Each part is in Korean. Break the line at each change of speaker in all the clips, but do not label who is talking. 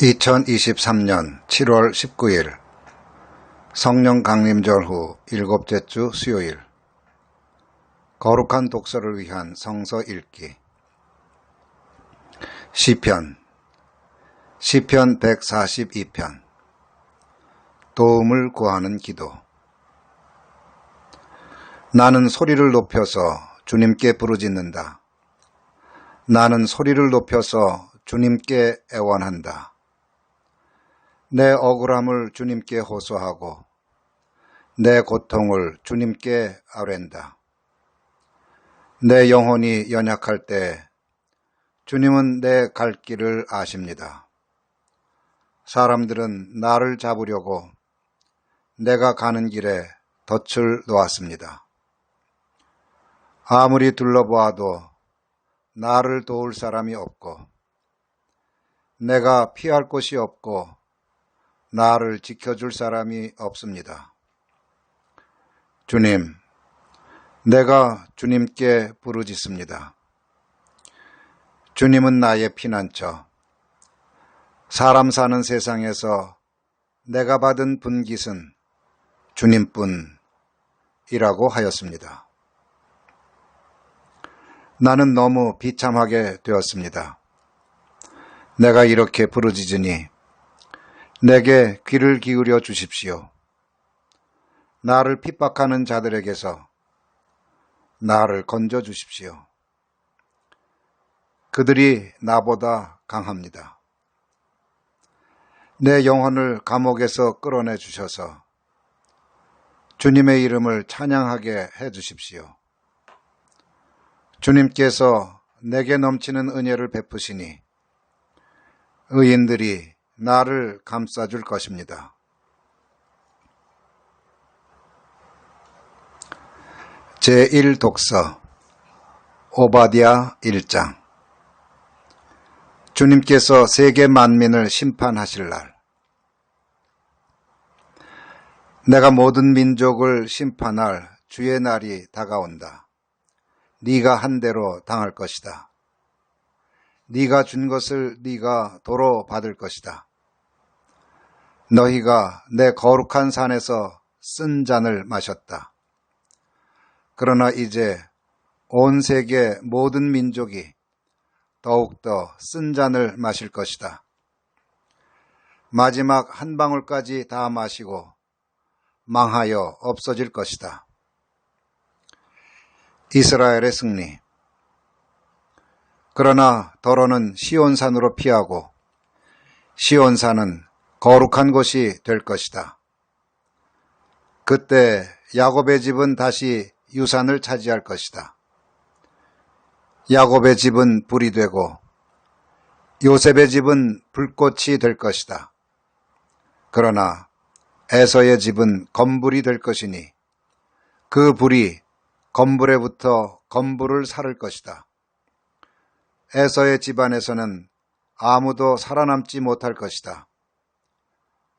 2023년 7월 19일 성령 강림절 후 일곱째 주 수요일. 거룩한 독서를 위한 성서 읽기. 시편. 시편 142편. 도움을 구하는 기도. 나는 소리를 높여서 주님께 부르짖는다. 나는 소리를 높여서 주님께 애원한다. 내 억울함을 주님께 호소하고 내 고통을 주님께 아랜다. 내 영혼이 연약할 때 주님은 내 갈 길을 아십니다. 사람들은 나를 잡으려고 내가 가는 길에 덫을 놓았습니다. 아무리 둘러보아도 나를 도울 사람이 없고 내가 피할 곳이 없고 나를 지켜줄 사람이 없습니다. 주님, 내가 주님께 부르짖습니다. 주님은 나의 피난처. 사람 사는 세상에서 내가 받은 분깃은 주님뿐이라고 하였습니다. 나는 너무 비참하게 되었습니다. 내가 이렇게 부르짖으니 내게 귀를 기울여 주십시오. 나를 핍박하는 자들에게서 나를 건져 주십시오. 그들이 나보다 강합니다. 내 영혼을 감옥에서 끌어내 주셔서 주님의 이름을 찬양하게 해 주십시오. 주님께서 내게 넘치는 은혜를 베푸시니 의인들이 나를 감싸줄 것입니다. 제1독서 오바디아 1장 주님께서 세계 만민을 심판하실 날 내가 모든 민족을 심판할 주의 날이 다가온다. 네가 한 대로 당할 것이다. 네가 준 것을 네가 도로 받을 것이다. 너희가 내 거룩한 산에서 쓴 잔을 마셨다. 그러나 이제 온 세계 모든 민족이 더욱더 쓴 잔을 마실 것이다. 마지막 한 방울까지 다 마시고 망하여 없어질 것이다. 이스라엘의 승리. 그러나 더러는 시온산으로 피하고 시온산은 거룩한 곳이 될 것이다. 그때 야곱의 집은 다시 유산을 차지할 것이다. 야곱의 집은 불이 되고 요셉의 집은 불꽃이 될 것이다. 그러나 에서의 집은 검불이 될 것이니 그 불이 검불에 부터 검불을 살을 것이다. 에서의 집안에서는 아무도 살아남지 못할 것이다.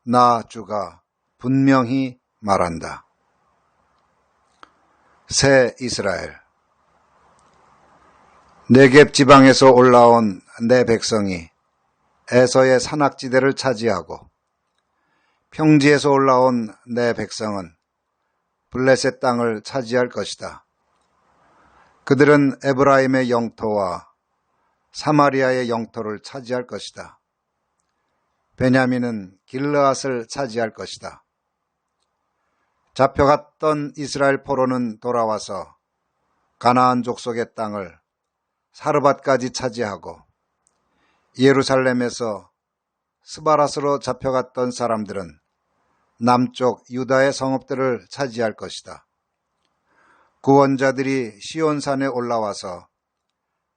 나 주가 분명히 말한다. 새 이스라엘 내갭 지방에서 올라온 내 백성이 에서의 산악지대를 차지하고 평지에서 올라온 내 백성은 블레셋 땅을 차지할 것이다. 그들은 에브라임의 영토와 사마리아의 영토를 차지할 것이다. 베냐민은 길르앗을 차지할 것이다. 잡혀갔던 이스라엘 포로는 돌아와서 가나안 족속의 땅을 사르밧까지 차지하고 예루살렘에서 스바라스로 잡혀갔던 사람들은 남쪽 유다의 성읍들을 차지할 것이다. 구원자들이 시온산에 올라와서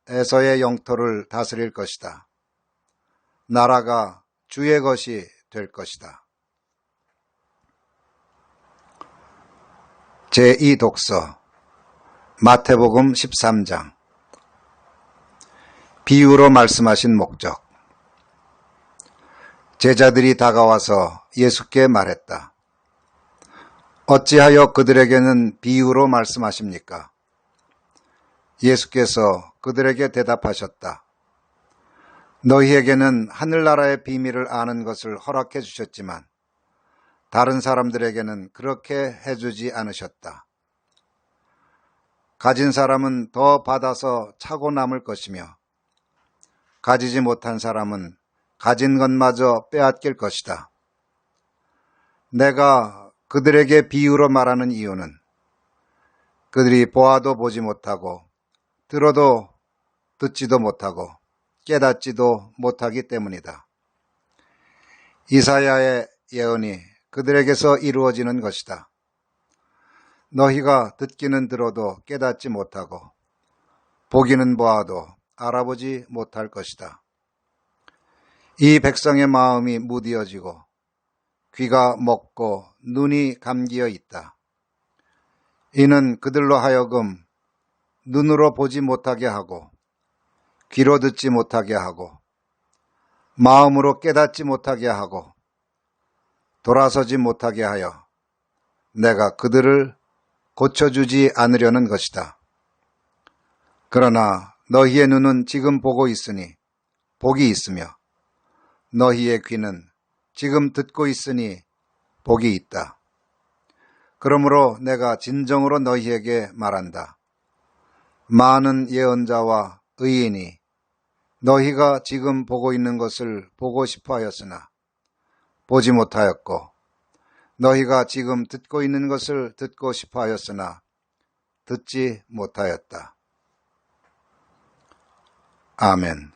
에서의 영토를 다스릴 것이다. 나라가 주의 것이 될 것이다. 제2독서 마태복음 13장 비유로 말씀하신 목적 제자들이 다가와서 예수께 말했다. 어찌하여 그들에게는 비유로 말씀하십니까? 예수께서 그들에게 대답하셨다. 너희에게는 하늘나라의 비밀을 아는 것을 허락해 주셨지만 다른 사람들에게는 그렇게 해주지 않으셨다. 가진 사람은 더 받아서 차고 남을 것이며 가지지 못한 사람은 가진 것마저 빼앗길 것이다. 내가 그들에게 비유로 말하는 이유는 그들이 보아도 보지 못하고 들어도 듣지도 못하고 깨닫지도 못하기 때문이다. 이사야의 예언이 그들에게서 이루어지는 것이다. 너희가 듣기는 들어도 깨닫지 못하고 보기는 보아도 알아보지 못할 것이다. 이 백성의 마음이 무디어지고 귀가 먹고 눈이 감기어 있다. 이는 그들로 하여금 눈으로 보지 못하게 하고 귀로 듣지 못하게 하고 마음으로 깨닫지 못하게 하고 돌아서지 못하게 하여 내가 그들을 고쳐주지 않으려는 것이다. 그러나 너희의 눈은 지금 보고 있으니 복이 있으며 너희의 귀는 지금 듣고 있으니 복이 있다. 그러므로 내가 진정으로 너희에게 말한다. 많은 예언자와 의인이 너희가 지금 보고 있는 것을 보고 싶어 하였으나 보지 못하였고 너희가 지금 듣고 있는 것을 듣고 싶어 하였으나 듣지 못하였다. 아멘.